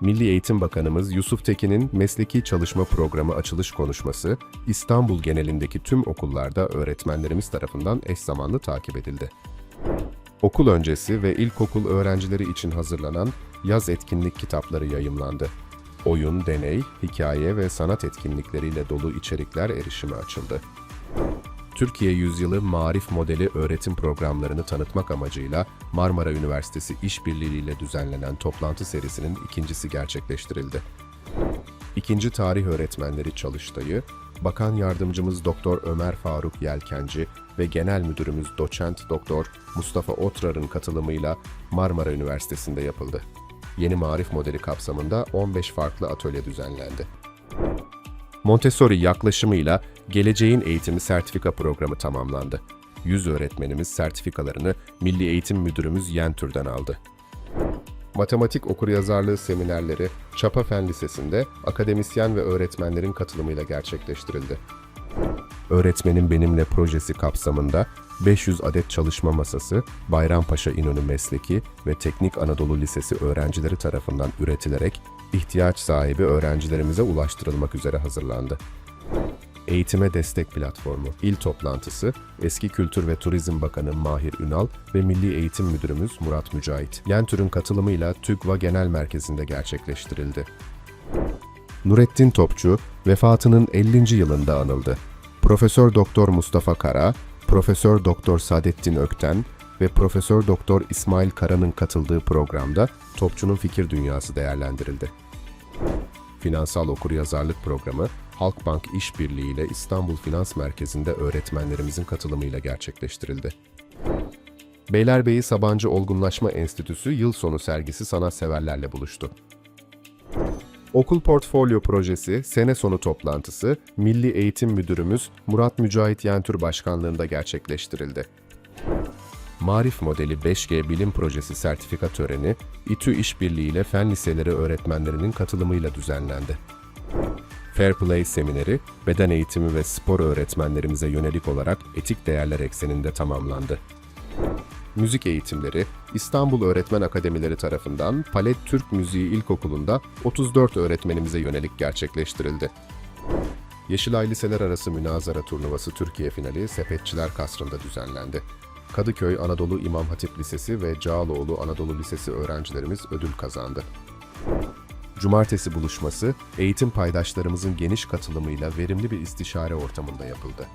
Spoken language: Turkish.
Milli Eğitim Bakanımız Yusuf Tekin'in mesleki çalışma programı açılış konuşması İstanbul genelindeki tüm okullarda öğretmenlerimiz tarafından eş zamanlı takip edildi. Okul öncesi ve ilkokul öğrencileri için hazırlanan yaz etkinlik kitapları yayımlandı. Oyun, deney, hikaye ve sanat etkinlikleriyle dolu içerikler erişime açıldı. Türkiye Yüzyılı Marif Modeli öğretim programlarını tanıtmak amacıyla Marmara Üniversitesi İşbirliği ile düzenlenen toplantı serisinin ikincisi gerçekleştirildi. İkinci tarih öğretmenleri çalıştayı, Bakan Yardımcımız Doktor Ömer Faruk Yelkenci ve Genel Müdürümüz Doçent Doktor Mustafa Otrar'ın katılımıyla Marmara Üniversitesi'nde yapıldı. Yeni marif modeli kapsamında 15 farklı atölye düzenlendi. Montessori yaklaşımıyla Geleceğin Eğitimi Sertifika Programı tamamlandı. 100 öğretmenimiz sertifikalarını Milli Eğitim Müdürümüz Yentür'den aldı. Matematik okuryazarlığı seminerleri Çapa Fen Lisesi'nde akademisyen ve öğretmenlerin katılımıyla gerçekleştirildi. Öğretmenim Benimle projesi kapsamında 500 adet çalışma masası Bayrampaşa İnönü Mesleki ve Teknik Anadolu Lisesi öğrencileri tarafından üretilerek ihtiyaç sahibi öğrencilerimize ulaştırılmak üzere hazırlandı. Eğitime Destek Platformu İl toplantısı eski Kültür ve Turizm Bakanı Mahir Ünal ve Milli Eğitim Müdürümüz Murat Mücahit. Yentür'ün katılımıyla TÜGVA Genel Merkezi'nde gerçekleştirildi. Nurettin Topçu vefatının 50. yılında anıldı. Profesör Doktor Mustafa Kara, Profesör Doktor Saadettin Ökten ve Profesör Doktor İsmail Kara'nın katıldığı programda Topçu'nun fikir dünyası değerlendirildi. Finansal Okuryazarlık Programı, Halkbank İşbirliği ile İstanbul Finans Merkezi'nde öğretmenlerimizin katılımıyla gerçekleştirildi. Beylerbeyi Sabancı Olgunlaşma Enstitüsü yıl sonu sergisi sanatseverlerle buluştu. Okul Portfolyo Projesi sene sonu toplantısı Milli Eğitim Müdürümüz Murat Mücahit Yentür Başkanlığında gerçekleştirildi. Marif Modeli 5G Bilim Projesi sertifika töreni İTÜ İşbirliği ile fen liseleri öğretmenlerinin katılımıyla düzenlendi. Fair Play semineri, beden eğitimi ve spor öğretmenlerimize yönelik olarak etik değerler ekseninde tamamlandı. Müzik eğitimleri İstanbul Öğretmen Akademileri tarafından Palet Türk Müziği İlkokulu'nda 34 öğretmenimize yönelik gerçekleştirildi. Yeşilay Liseler Arası Münazara Turnuvası Türkiye finali Sepetçiler Kasrı'nda düzenlendi. Kadıköy Anadolu İmam Hatip Lisesi ve Cağaloğlu Anadolu Lisesi öğrencilerimiz ödül kazandı. Cumartesi buluşması, eğitim paydaşlarımızın geniş katılımıyla verimli bir istişare ortamında yapıldı.